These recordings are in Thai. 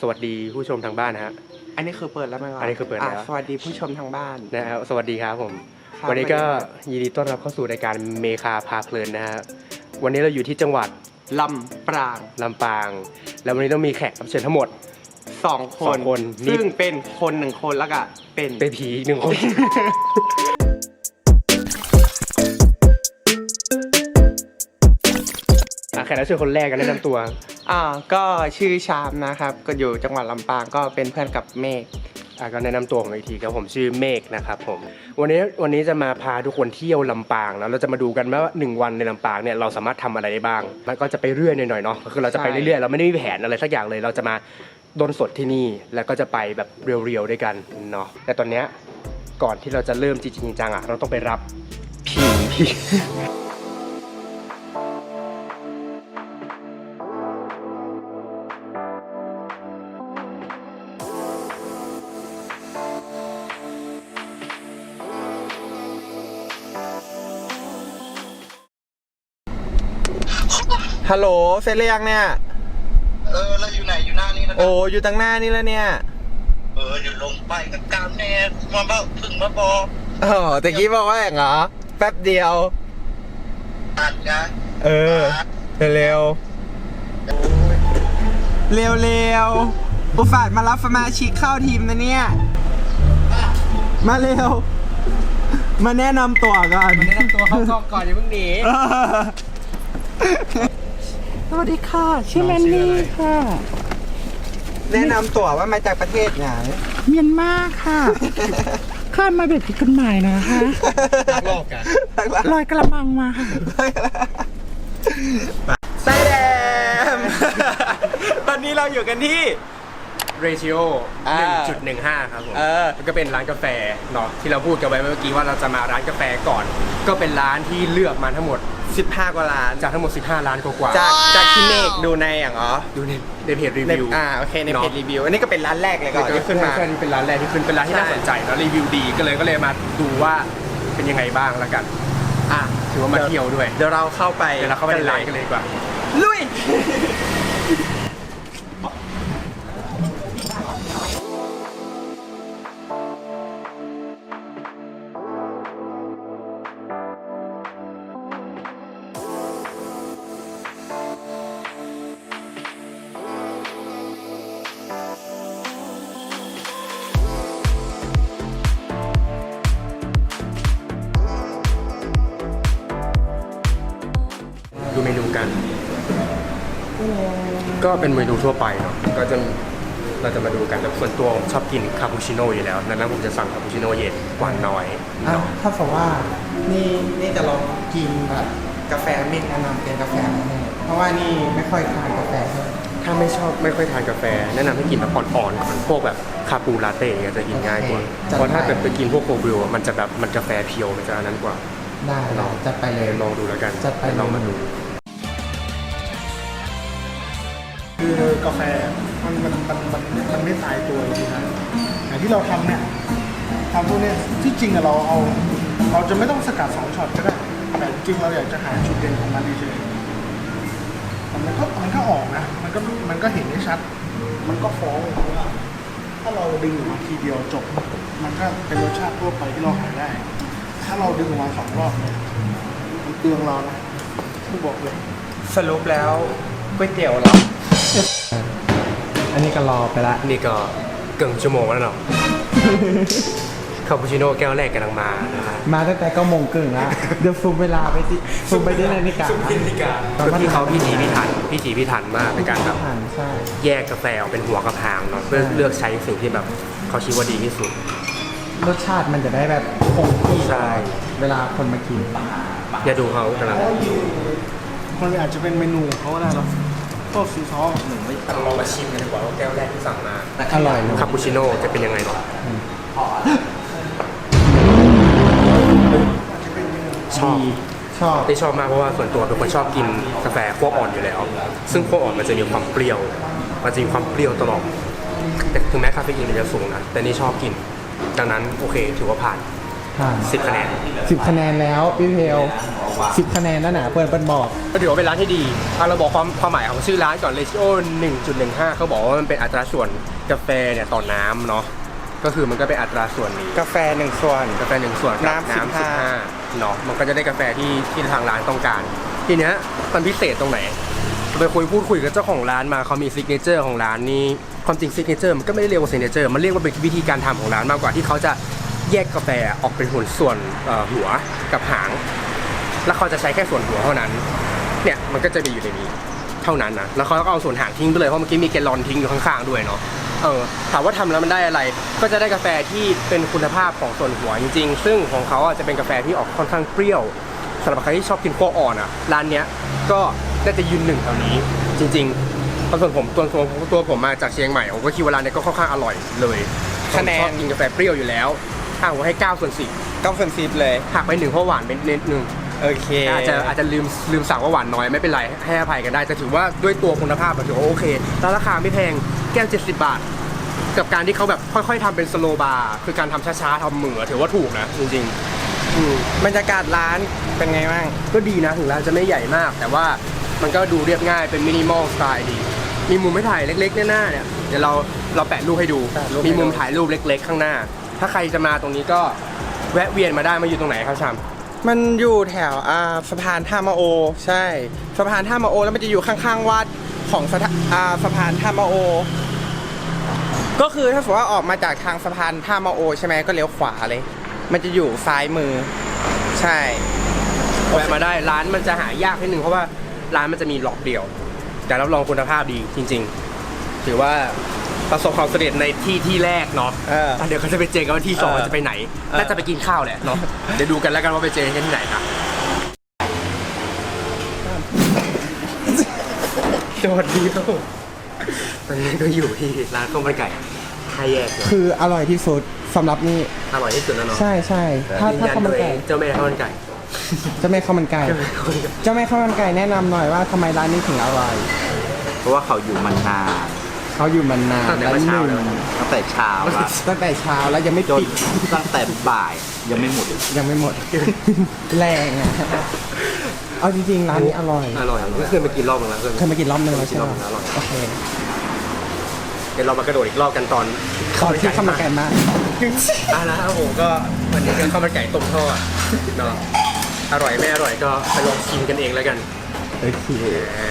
สวัสดีผู้ชมทางบ้านนะฮะ อันนี้คือเปิดแล้วไหมวะอันนี้คือเปิดแล้วะสวัสดีผู้ชมทางบ้านนะครับสวัสดีครับผม ครับวันนี้ก็ยินดีต้อนรับเข้าสู่รายการเมคาพาเพลินนะฮะวันนี้เราอยู่ที่จังหวัดลำปรางลำปาง แล้ววันนี้ต้องมีแขกรับเชิญทั้งหมด สองคสอน งคนนี่ ซึ่งเป็นคนหนึ่งคนแล้วก็เป็นเป็นผีอีกหนึ่งคน ขกรับเชิญคนแรกกันแนะนำตัว อ่าก็ชื่อชามนะครับ ก็อยู่จังหวัดลำปางก็เป็นเพื่อนกับเมฆอะก็แนะนำตัวผมอีกทีครับผมชื่อเมฆนะครับผมวันนี้วันนี้จะมาพาทุกคนเที่ยวลำปางแล้วเราจะมาดูกันว่าหนึ่งวันในลำปางเนี่ยเราสามารถทำอะไรได้บ้างแล้วก็จะไปเรื่อยหน่อยๆเนาะคือเราจะไปเรื่อยๆเราไม่ได้มีแผนอะไรสักอย่างเลย เราจะมาดนสดที่นี่แล้วก็จะไปแบบเรียวๆด้วยกันเนาะแต่ตอนเนี้ยก่อนที่เราจะเริ่มจริงๆจังๆอะเราต้องไปรับผีผี ฮัลโหลเสร็จหรือยังเนี่ย เออแล้วอยู่ไหนอยู่หน้านี้นะครัโอ้บอยู่ตั้งหน้านี่แล้วเนี่ยเอออยู่ลงไปกับกามแน่มาเบ้าถึงมาบอกอ๋อตะกี้บอกว่าอย่างเหรอแป๊บเดียว ตัดนะเออเร็วโอ้ยเร็วเร็วๆอุฟาดมารับสมาชิกเข้าทีมนะเนี่ย มาเร็ว มาแนะนำตัวก่อนแนะนำตัวเข้ากล้องก่อนอย่าเพิ่งหนี สวัสดีค่ะ ชื่อแมนนี่ค่ะ แนะนำตัวว่ามาจากประเทศไหนเมียนมาค่ะข้ามมาแบบผิดกฎหมายนะคะโลกกันลอยกระมังมาค่ะไส้แดมตอนนี้เราอยู่กันที่ เรชิโออ่า1.15 ครับผมเออ มันก็เป็นร้านกาแฟเนาะที่เราพูดกันไว้เมื่อกี้ว่าเราจะมาร้านกาแฟก่อน ก็เป็นร้านที่เลือกมาทั้งหมด 15 กว่าล้าน จากทั้งหมด 15ร้านกว่าๆจากจากที่เมฆดูในอย่างอ๋อดูในในเพจรีในวิว อ่าโอเคในเพจเนาะรีวิว อันนี้ก็เป็นร้านแรกเลยก่อนที่ขึ้นมา ใช่เป็นร้านแรกที่ขึ้นเป็นร้านที่น่าใช่สนใจแล้วรีวิวดีก็เลยก็เลยมาดูว่าเป็นยังไงบ้างแล้วกัน อะถือว่ามาเที่ยวด้วยเดี๋ยวเราเข้าไปเดี๋ยวเราเข้าไปในร้านกันเลยดีกว่า ลุย กัน ก็เป็นเมนูทั่วไปเนาะก็จะเราจะมาดูกันแต่ส่วนตัวผมชอบกินคาปูชิโน่อยู่แล้วดังนั้นผมจะสั่งคาปูชิโน่เย็นหวานน้อยอะถ้าสมมติว่านี่นี่จะลองกินแบบกาแฟเมฆแนะนำเป็นกาแฟแน่ๆเพราะว่านี่ไม่ค่อยทานกาแฟเท่าไหร่ถ้าไม่ชอบไม่ค่อยทานกาแฟ แนะนำให้กินแบบอ่อนๆก่อนพวกแบบคาปูลาเต้เนี่ยจะกินง่ายกว่าเพราะถ้าแบบไปกินพวกโคบริวมันจะแบบมันกาแฟเพียวมันจะอันนั้นกว่าได้เราจัดไปเลยลองดูแล้วกันจัดไปลองมาดู กาแฟมันมันมันมันมันไม่ตายตัวจริงๆนะอย่างที่เราทำเนี่ยทำพวกเนี้ยที่จริงอะเราเอา เราจะไม่ต้องสกัดสองช็อตก็ได้แต่จริงเราอยากจะหาจุดเด่นของมันเฉยๆแต่มันก็มันก็ออกนะ มันก็มันก็เห็นได้ชัด มันก็ฟ้องว่าถ้าเราดึงออกมาทีเดียวจบ มันก็เป็นรสชาติทั่วไปที่เราหาได้ ถ้าเราดึงออกมาสองรอบเนี่ยมันเปลืองเรานะผู้บอกเลย สรุปแล้วก๋วยเตี๋ยวเรา อันนี้ก็รอไปละ นี่ก็เกินชั่วโมงแล้วเนาะคาปูชิโน่แก้วแรกกำลังมานะฮะมาตั้งแต่เก้าโมงครึ่งละเดี๋ยวซูมเวลาไปสิซูมไปที่นาฬิกาคือพี่เขาพี่ถีพี่ถันพี่ถีพี่ถันมากในการแบบผ่านใช่ แยกกาแฟออกเป็นหัวกับหางเนาะเพื่อเลือกใช้สิ่งที่แบบเขาคิดว่าดีที่สุด รสชาติมันจะได้แบบคงที่ใช่ เวลาคนมากิน อย่าดูเขากำลังมันอาจจะเป็นเมนูของเขาก็ได้เนาะ พวกซีซอสหนึ่งไม่ลองมาชิมกันดีกว่าว่าแก้วแรกที่สั่งมาอร่อยเลยคาปูชิโน่จะเป็นยังไงเนาะชอบชอบที่ชอบมากเพราะว่าส่วนตัวเป็นคนชอบกินกาแฟขั้วอ่อนอยู่แล้ว ซึ่งขั้วอ่อนมันจะมีความเปรี้ยวมันจะมีความเปรี้ยวตลอดแต่ถึงแม้คาเฟอีนมันจะสูงนะแต่นี่ชอบกิน ดังนั้นโอเค ถือว่าผ่านผ่าน10คะแนนสิบคะแนนแล้วพี่เพล สิบคะแนนนั่นน่ะเปิดเปิดบอก ก็ถือว่าเป็นร้านที่ดีเอาเราบอกความความหมายของชื่อร้านก่อน ratio 1.15 เขาบอกว่ามันเป็นอัตราส่วนกาแฟเนี่ยต่อน้ำเนาะ ก็คือมันก็เป็นอัตราส่วนนี้ กาแฟหนึ่งส่วน กาแฟหนึ่งส่วนกับน้ำน้ำ15สิบห้าเนาะ มันก็จะได้กาแฟที่ที่ทางร้านต้องการ ทีเนี้ยมันพิเศษตรงไหนไปคุยพูดคุยกับเจ้าของร้านมาเขามีซิกเนเจอร์ของร้านนี้ความจริงซิกเนเจอร์มันก็ไม่ได้เรียกว่าซิกเนเจอร์มันเรียกว่าเป็นวิธีการทำของร้านมากกว่าที่เขาจะแยกกาแฟออกเป็นหุ่นส่วนเอ่อหัวกับหาง แล้วเขาจะใช้แค่ส่วนหัวเท่านั้น เนี่ยมันก็จะมีอยู่ในนี้เท่านั้นนะ แล้วเขาก็เอาส่วนหางทิ้งไปเลย เพราะเมื่อกี้มีแกลลอนทิ้งอยู่ข้างๆด้วยเนาะ เออ ถามว่าทำแล้วมันได้อะไร ก็จะได้กาแฟที่เป็นคุณภาพของส่วนหัวจริง ๆ ซึ่งของเขาอะจะเป็นกาแฟที่ออกค่อนข้างเปรี้ยวสำหรับใครที่ชอบกินขั้วอ่อนอะ ร้านเนี้ยก็น่าจะยืนหนึ่งแถวนี้ จริงๆเพราะส่วนผมตัวตัวตัวผมมาจากเชียงใหม่ผมก็คิดว่าร้านเนี้ยก็ค่อนข้างอร่อยเลยคะแนนผมชอบกินกาแฟเปรี้ยวอยู่แล้วอะผมให้9ส่วน10เก้าส่วนสิบเลยหักไปหนึ่งเพราะหวานไปนิดนึง โอเคอาจจะอาจจะลืมลืมสั่งว่าหวานน้อยไม่เป็นไรให้อภัยกันได้แต่ถือว่าด้วยตัวคุณภาพอะถือว่าโอเคแล้วราคาไม่แพงแก้ว 70 บาท กับการที่เขาแบบค่อยๆทำเป็นสโลบาร์คือการทำช้าๆทำเหมือถือว่าถูกนะจริงๆอืมบรรยากาศร้านเป็นไงบ้างก็ดีนะถึงร้านจะไม่ใหญ่มาก แต่ว่ามันก็ดูเรียบง่ายเป็นมินิมอลสไตล์ดี มีมุมให้ถ่ายเล็กๆหน้าๆเนี่ยเดี๋ยวเราเราแปะรูปให้ดู แปะรูปให้ดู มีมุมถ่ายรูปเล็ก ๆ ข้างหน้า ถ้าใครจะมาตรงนี้ก็แวะเวียนมาได้มาอยู่ตรงไหนครับชาม มันอยู่แถวอ่าสะพานท่ามาโอ ใช่ สะพานท่ามาโอ แล้วมันจะอยู่ข้างๆวัดของสถาอ่าสะพานท่ามาโอ ก็คือถ้าสมมติว่าออกมาจากทางสะพานท่ามาโอ ใช่ไหมก็เลี้ยวขวาเลย มันจะอยู่ซ้ายมือ ใช่แวะมาได้ร้านมันจะหายากนิดนึงเพราะว่าร้านมันจะมีล็อกเดียว แต่รับรองคุณภาพดีจริง ๆ ถือว่า ประสบความสำเร็จในที่ที่แรกเนาะเอออะเดี๋ยวเขาจะไปเจอกันว่าที่สองเออจะไปไหนเออ น่าจะไปกินข้าวแหละเนาะเดี๋ยวดูกันแล้วกันว่าไปเจอกันที่ไหนนะสวัสดีครับผมตอนนี้ก็อยู่ที่ร้านข้าวมันไก่ห้าแยกเนอะคืออร่อยที่สุดสำหรับนี่อร่อยที่สุดแล้วเนาะใช่ใช่ถ้ายืนถ้ายันข้าวโดมันยไก่เจ้าแม่ข้าวมันไก่เจ้าแม่ข้าวมันไก่ เจ้าแม่ข้าวมันไก่เจ้าแม่ข้าวมันไก่แนะนำหน่อยว่าทำไมร้านนี้ถึงอร่อย เพราะว่าเขาอยู่มานาน เขาอยู่มานานตั้งแต่เมื่อเช้าหเลยนึ่งตั้งแต่เช้าละตั้งแต่เช้าแล้วยังไม่จนปิดตั้งแต่บ่ายยังไม่หมดยังไม่หมด แรงอะเอาจริงๆร้านนี้อร่อยอร่อยก็เคยมากินรอบนึงแล้วเคยมากินรอบนึงแล้วใช่ไหมอร่อยโอเคเดี๋ยวเรามากระโดดอีกรอบกันตอนขอที่ข้าวมันไก่มากอะนะครับผมก็วันนี้ก็ข้าวมันไก่ต้มทอดเนาะอร่อยไม่อร่อยก็ไปลองชิมกันเองแล้วกันโอเค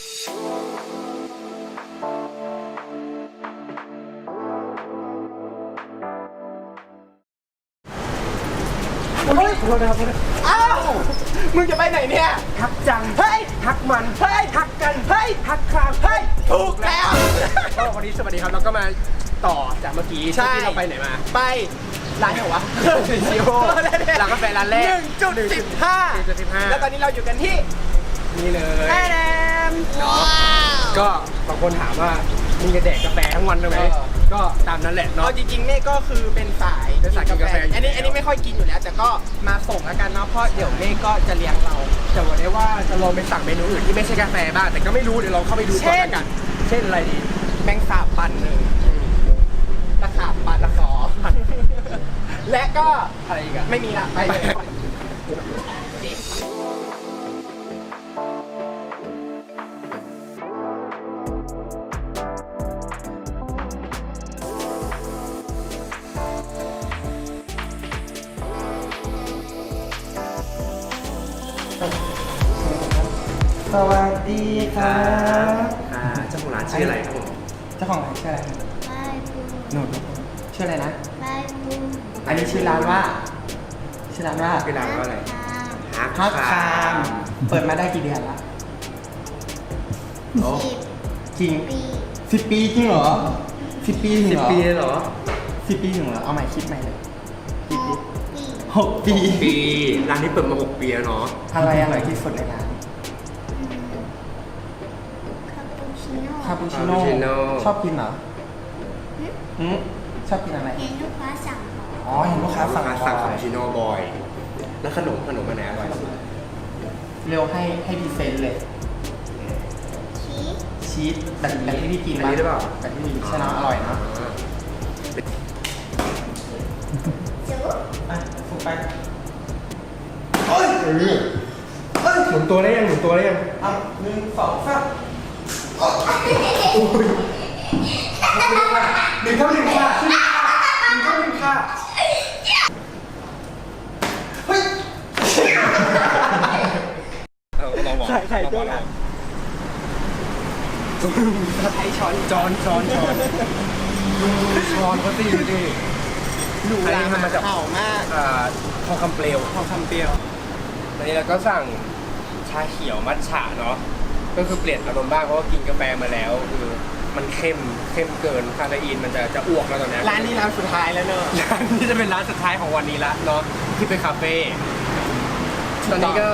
มึงจะไปไหนเนี่ย ทักจัง เฮ้ย ทักมัน เฮ้ย ทักกัน เฮ้ย ทักครามเฮ้ย ถูกแล้ว ก็วันนี้สวัสดีครับเราก็มาต่อจากเมื่อกี้ใช่ ที่เราไปไหนมา ไปร้านไหนวะซิโร่ร้านกาแฟร้านแรกหนึ่งจุดสิบห้า1.15 แล้วตอนนี้เราอยู่กันที่นี่เลย แม่แดมเนาะก็บางคนถามว่า มึงจะแดกกาแฟทั้งวันเลยไหมเออ ก็ตามนั้นแหละเนาะ เอาจริงๆเม่ก็คือเป็นสายเป็นสายกินกาแฟอยู่อันนี้แล้วอันนี้ไม่ค่อยกินอยู่แล้ว แต่ก็มาส่งแล้วกันเนาะเพราะเดี๋ยวเม่ก็จะเลี้ยงเรา แต่วันนี้ว่าจะลองไปสั่งเมนูอื่นที่ไม่ใช่กาแฟบ้าง แต่ก็ไม่รู้เดี๋ยวลองเข้าไปดูก่อนแล้วกัน เช่นอะไรดีแมงสาบปันหนึ่งตะขาบปันละสองและก็อะไรอีกอะไม่มีละไปเลย ดีครับอ่าเจ้าของร้านชื่ออะไรครับผมเจ้าของร้านชื่ออะไรครับไม่บูหนูชื่ออะไรนะไม่บูอันนี้ชื่อร้านว่าชื่อร้านว่าชื่อร้านว่าอะไรทางฮักคามเปิดมาได้กี่เดือนละโอ้สิบจริงปีสิบปีจริงเหรอสิบปีถึงสิบเหรอปีเลยเหรอสิบปีถึงเหรอเอาใหม่คิดใหม่เลยหกปีหกปีปี ร้านนี้เปิดมาหกปีแล้วเนาะอะไรอร่อยที่สุดในร้าน คาปูชิโน่คาปูชิโน่ ชอบกินเหรอหืมชอบกินอะไร เห็นลูกค้าสั่งของอ๋อ เห็นลูกค้าสั่งสั่งบ่คาอยปูชิโน่บอย แล้วขนมขนมอันไหนอร่อยสุดเร็วให้ให้พรีเซนต์เลย ชีสชีสแบบแบบที่พี่กินอันนี้หรือเปล่าแบบที่พี่กินใช่เนอะอร่อยเนอะจุ๊บอะฝึกไปเอ้ยเอ้ยตัวได้ยังหมุนตัวได้ยังเอาหนึ่งสองสามหนึ่งเท่าหนึ่งค่ะหนึ่งเท่าหนึ่งค่ะใส่ใส่ด้วยกันใช้ช้อนช้อนช้อนช้อนช้อนเขาตีดิหนูอันรานมันมาจากเข่ามากอ่าทองคำเปลวทองคำเปรียวอันนี้เราก็สั่งชาเขียวมัทฉะเนาะ ก็คือเปลี่ยนอารมณ์บ้างเพราะว่ากินกาแฟมาแล้วคือมันเข้มเข้มเกินคาเฟอีนมันจะจะอ้วกแล้วตอนเนี้ยร้านนี้ร้านสุดท้ายแล้วเนอะร้านนี้จะเป็นร้านสุดท้ายของวันนี้ละเนาะที่เป็นคาเฟ่ตอนนี้ก็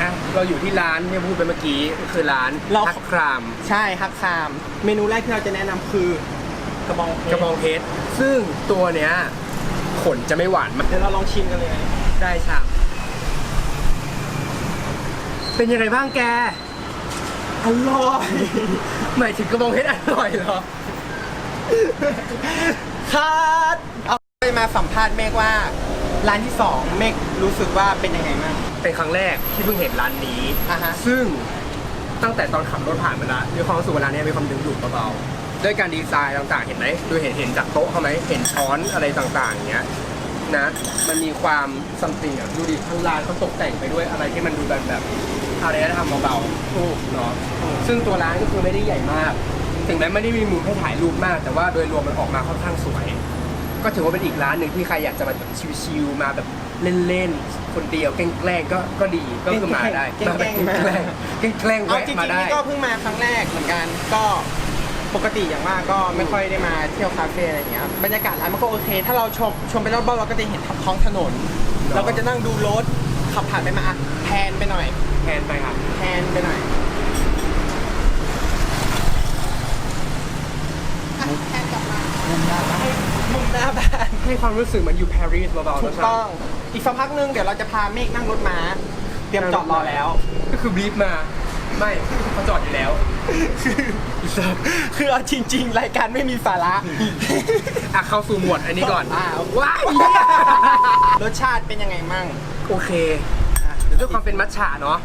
อะเราอยู่ที่ร้านที่พูดไปเมื่อกี้ก็คือร้านเราทักคราม ใช่ฮักคาม เมนูแรกที่เราจะแนะนำคือกระบองเพชกระบองเพชรซึ่งตัวเนี้ยขนจะไม่หวานมากเดี๋ยวเราลองชิมกันเลยได้ชามเป็นยังไงบ้างแก อร่อยหมายถึงกระบองเพชรอร่อยเหรอคัดเอาไปมาสัมภาษณ์เมฆว่า ร้านที่สองเมฆรู้สึกว่าเป็นยังไงบ้างเป็นครั้งแรกที่เพิ่งเห็นร้านนี้ อะฮะ ซึ่งตั้งแต่ตอนขับรถผ่านมาแล้วมีความรู้สึกว่าร้านเนี้ยมีความดึงดูดเบาๆด้วยการดีไซน์ต่างๆ เห็นไหมดูเห็นเห็นจากโต๊ะเขาไหมเห็นช้อนอะไรต่างๆอย่างเงี้ยนะ มันมีความซัมติงอะดูดิทั้งร้านเขาตกแต่งไปด้วยอะไรที่มันดูแบบแบบอารยธรรมเบาๆถูกเนาะซึ่งตัวร้านก็คือไม่ได้ใหญ่มาก ถึงแม้ไม่ได้มีมุมให้ถ่ายรูปมาก แต่ว่าโดยรวมมันออกมาค่อนข้างสวย ก็ถือว่าเป็นอีกร้านหนึ่งที่ใครอยากจะมาแบบชิวๆมาแบบเล่นๆ คนเดียวแกล้งๆก็ก็ดีก็คือมาได้แกล้งๆ มาแบบแกล้งๆแกล้งๆเอาแวะจริงมาๆได้ นี่ก็เพิ่งมาครั้งแรกเหมือนกันก็ปกติอย่างมากก็ไม่ค่อยได้มาเที่ยวคาเฟ่อะไรอย่างเงี้ยบรรยากาศร้านมันก็โอเค ถ้าเราชมชมไปรอบๆเราก็จะเห็นท้องถนน เราก็จะนั่งดูรถ ขับผ่านไปมาอะแพนไปหน่อย แทนไปครับแพนไปหน่อยอะแพนกลับมามุมหน้าบ้านมุมหน้าบ้าน ให้ความรู้สึกเหมันอยู่ปารีสเบาๆถูนะกครัต้อง อีกสักพักหนึงเดี๋ยวเราจะพาเมฆนั่งรถม้า เตรียมจอดรอแล้ว ก็คือบลีฟมา ไม่เขาจอดอยู่แล้ว คือเอาจริง ๆ รายการไม่มีสาระอะเข้าสู่หมวดอันนี้ก่อนอ่าว้ายรสชาติเป็นยังไงมั่งโอเคด้วยความเป็นมัทฉะเนาะ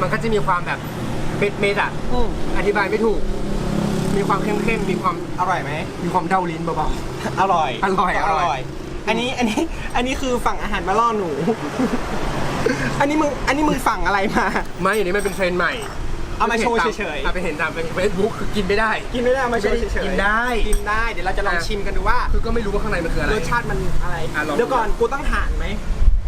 มันก็จะมีความแบบเม็ดเม็ดๆอะ อืมอธิบายไม่ถูก มีความเข้มๆมีความ อร่อยไหม มีความเด้าลิ้นเบา อร่อยอร่อยอร่อย อันนี้อันนี้อันนี้คือฝั่งอาหารมาล่อหนู อันนี้มึงอันนี้มึงฝั่งอะไรมา ๆ ไม่อันนี้มันเป็นเทรนด์ใหม่ เอามาโชว์เฉยๆ เอาไปเห็นตามเฟซบุ๊กคือกินไม่ได้ๆกินไม่ได้เอามาโชว์เฉยๆกินได้ กินได้ เดี๋ยวเราจะลองอะชิมกันดูว่า คือก็ไม่รู้ว่าข้างในมันคืออะไร รสชาติมันอะไรอะลองเดี๋ยวก่อนกูต้องห่านไหม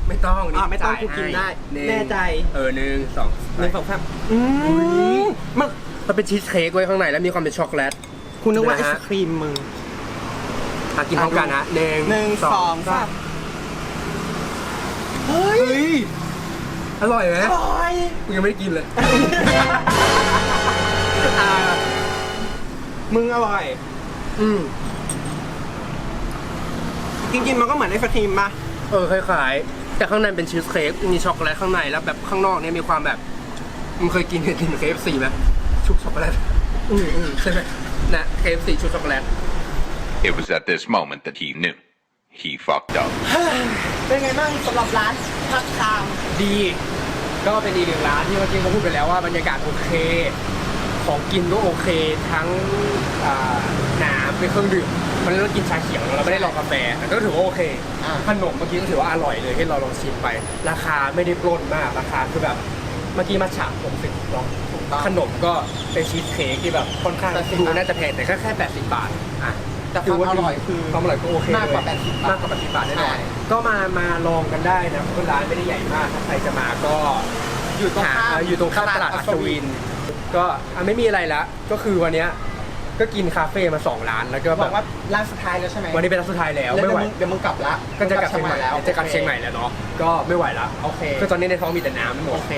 ไม่ต้องอะไม่ต้องจ่ายกูกินได้ให้แน่ใจ เออหนึ่งสองหนึ่งสองสามอืมมันมันเป็นชีสเค้กไว้ข้างในแล้วมีความเป็นช็อกโกแลต คุณนึกว่าไอนะศฮะครีมมึงอะกินพร้อมกันฮะหนึ่งหนึ่งสองสามเฮ้ยเฮ้ย อร่อยไหมอร่อยกูยังไม่ได้กินเลย อ่ามึงอร่อย อืมจริงๆมันก็เหมือนไอศครีมปะเออคล้ายๆแต่ข้างในเป็นชีสเค้กมีช็อกโกแลตข้างในแล้วแบบข้างนอกเนี่ยมีความแบบมึงเคยกินกินเคฟซีไหมชุบช็อกโกแลตอืมอืมใช่ไหมนะเคฟซีชุบช็อกโกแลต It was at this moment that he knew. He fucked up. เป็นไงบ้างสำหรับร้านพักคาม ดี ก็เป็นอีกหนึ่งร้านที่เมื่อกี้เขาพูดไปแล้วว่าบรรยากาศโอเค ของกินก็โอเค ทั้งอ่าน้ำเป็นเครื่องดื่มมันเรากินชาเขียวเราไม่ได้ลองกาแฟแต่ก็ถือว่าโอเคอ่า ขนมเมื่อกี้ก็ถือว่าอร่อยเลยที่เราลองชิมไป ราคาไม่ได้ปล้นมากราคาคือแบบเมื่อกี้มาฉาผมสิบลองถูกต้อง ขนมก็เป็นชีสเค้กที่แบบค่อนข้าง80 ดูน่าจะแพงแต่แค่แค่ 80 บาทอะ แต่ความอร่อยคือความอร่อยก็โอเคมากกว่าเลย80บาทมากกว่า80บาทแน่นอนใช่ก็มามาลองกันได้นะเพราะร้านไม่ได้ใหญ่มากถ้าใครจะมาก็อยู่ตรงข้ามหเอยู่ตรงข้ามตลาดอัศวิน ก็อะไม่มีอะไรละก็คือวันเนี้ยก็กินคาเฟ่มาสองร้านแล้วก็บแบอกบว่าร้านสุดท้ายแล้วใช่ไหมวันนี้เป็นร้านสุดท้ายแล้วแล้วไม่เดี๋ยวไหวมึงเดี๋ยวมึงกลับละก็จะกลับเชียงใหม่แล้วจะกลับเชียงใหม่แล้วเนาะก็ไม่ไหวละโอเคคือตอนนี้ในท้องมีแต่น้ำไม่หมโอดเค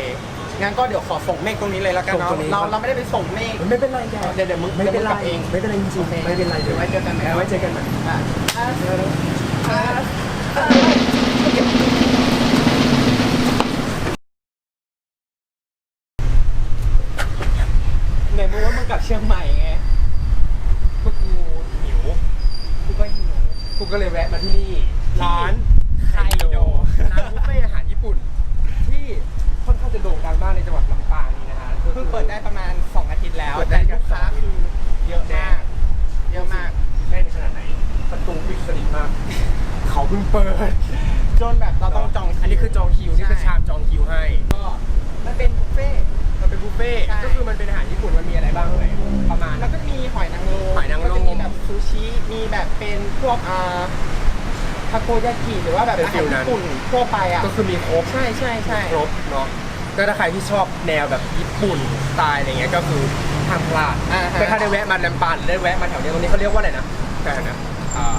งั้นก็เดี๋ยวขอส่งเมฆตรงนี้เลยแล้วกันส่งเนาะตรงนี้ เราครับเราไม่ได้ไปส่งเมฆ ไม่เป็นไรแกเดี๋ยวเดี๋ยวมึงไม่เป็นไรดี๋ยวงกลับเองไม่เป็นไรจริงโอเคๆไม่เป็นไรเดี๋ยวไว้เจอกันใหม่ ไว้เจอกันใหม่ อะไหนมึงว่ามึงกลับเชียงใหม่ไง ก็กูหิว กูก็หิว กูก็เลยแวะมาที่นี่ ร้าน ไคโดร้านบุฟเฟ่อาหารญี่ปุ่น ที่ค่อนข้างจะโด่งดังมากในจังหวัดลำ พิ่งเปิด จนแบบเราต้องจองคิว อันนี้คือจองคิว นี่คือ ใช่ ชามจองคิวให้ ก็มันเป็นบุฟเฟ่ต์ มันเป็นบุฟเฟ่ต์ ใช่ ก็คือมันเป็นอาหารญี่ปุ่น มันมีอะไรบ้างเลยประมาณ แล้วก็มีหอยนางรม หอยนางรม ก็จะมีแบบซูชิ มีแบบเป็นพ วกอ่าทาโกยากิหรือว่าแบบเป็นอาฟิหารลนั้น ญี่ปุ่นทั่วไปอะก็คือมีครบใช่ใช่ใช่ครบเนาะก็ถ้าใครที่ชอบแนวแบบญี่ปุ่นสไตล์อะไรเงี้ยก็คือห้ามพลาดอ่าฮะ แต่ถ้าได้แวะมาลำปางหรือได้แวะมาแถวเนี้ยตรงนี้เขาเรียกว่าอะไรนะแต่นะอ่า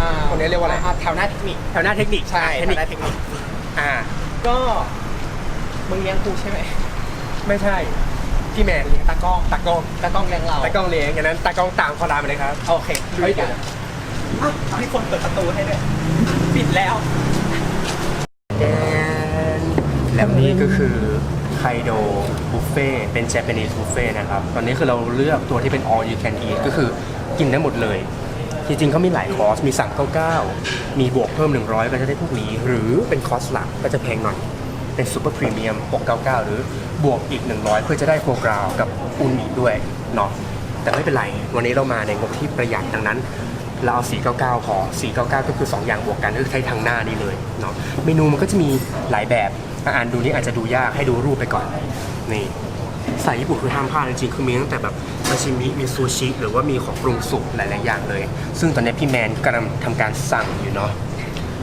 อ่าคนนี้เรียกว่าอะไร แถวหน้าเทคนิคแถวหน้าเทคนิคใช่เทแถควนิคหน้าเทคนิคอ่า ก็มึงเลี้ยงกูใช่ไหมไม่ใช่ พี่แมนเลี้ยงตากล้องตากล้องตากล้องเลี้ยงเราตากล้องเลี้ยงอย่างนั้นตากล้องตามเขาลามาเลยครับโอเคเฮ้ยเดี๋ยวมีคนเปิดประตูให้ด้วยปิดแล้ว แล้วนี่ก็คือไคโดบุฟเฟ่เป็น Japanese บุฟเฟ่นะครับ ตอนนี้คือเราเลือกตัวที่เป็น all you can eat ก็คือกินได้หมดเลย จริงๆเขามีหลายคอร์ส มีสั่ง99มีบวกเพิ่ม 100 ก็จะได้พวกนี้ หรือเป็นคอร์สหลักก็จะแพงหน่อย เป็นซูเปอร์พรีเมียม 699 หรือบวกอีก 100 เพื่อจะได้โฟกราวกับอุนิด้วยเนาะแต่ไม่เป็นไร วันนี้เรามาในงบที่ประหยัดดังนั้น เราเอา 499 พอ 499 ก็คือ 2 อย่างบวกกันก็คือใช้ทางหน้านี่เลยเนาะเมนูมันก็จะมีหลายแบบอะอ่านดูนี่อาจจะดูยากให้ดูรูปไปก่อนนี่สายญี่ปุ่นคือห้ามพลาดจริงๆคือมีตั้งแต่แบบซาชิมิมีซูชิ หรือว่ามีของปรุงสุกหลายๆอย่างเลย ซึ่งตอนนี้พี่แมนกำลังทำการสั่งอยู่เนาะ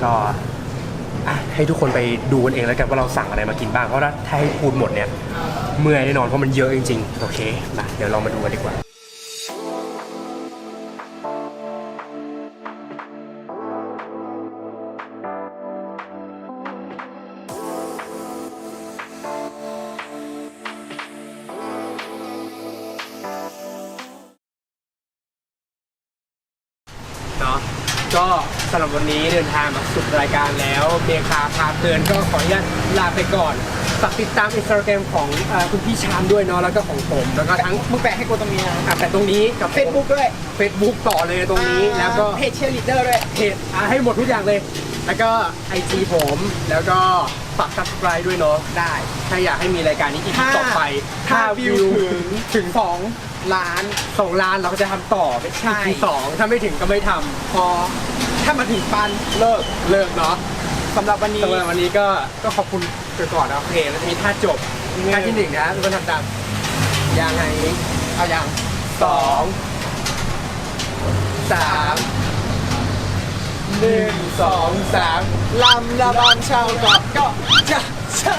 ก็ อะให้ทุกคนไปดูกันเองแล้วกันว่าเราสั่งอะไรมากินบ้างเพราะว่าถ้าให้พูดหมดเนี่ยเมื่อยแน่นอนเพราะมันเยอะจริงๆโอเคมาเดี๋ยวเรามาดูกันดีกว่าำหรับวันนี้เดินทางมาสุดรายการแล้วเมคาพาเพลินก็ขออนุญาตลาไปก่อนฝากติดตามอินสตาแกรมของเอ่อคุณพี่ชามด้วยเนาะแล้วก็ของผมแล้วก็ทั้งมึงแปะให้กูตรงนี้นะอะแต่ตรงนี้กับเฟซบุ๊กด้วย เฟซบุ๊กต่อเลยตรงนี้แล้วก็ เพจเชียร์ลีดเดอร์ด้วย เพจอะให้หมดทุกอย่างเลย แล้วก็ไอจีผม แล้วก็ฝาก subscribe ด้วยเนาะ ได้ ถ้าอยากให้มีรายการนี้อีกถ้าต่อไป ถ้าวิวถึง ถึงสองล้าน สองล้านเราก็จะทำต่อใช่ อีกสองถ้าไม่ถึงก็ไม่ทำพอ ถ้ามาถึงปันเลิกเลิกเนาะสำหรับวันนี้สำหรับวันนี้ก็ก็ขอบคุณไปก่อนนะโอเคแล้วจะมีท่าจบท่าที่หนึ่งนะทุกคนทำตามยางไงเอาอย่างสองสามหนึ่งสองสามลำละบำชาวเกาะเกาะจะจะ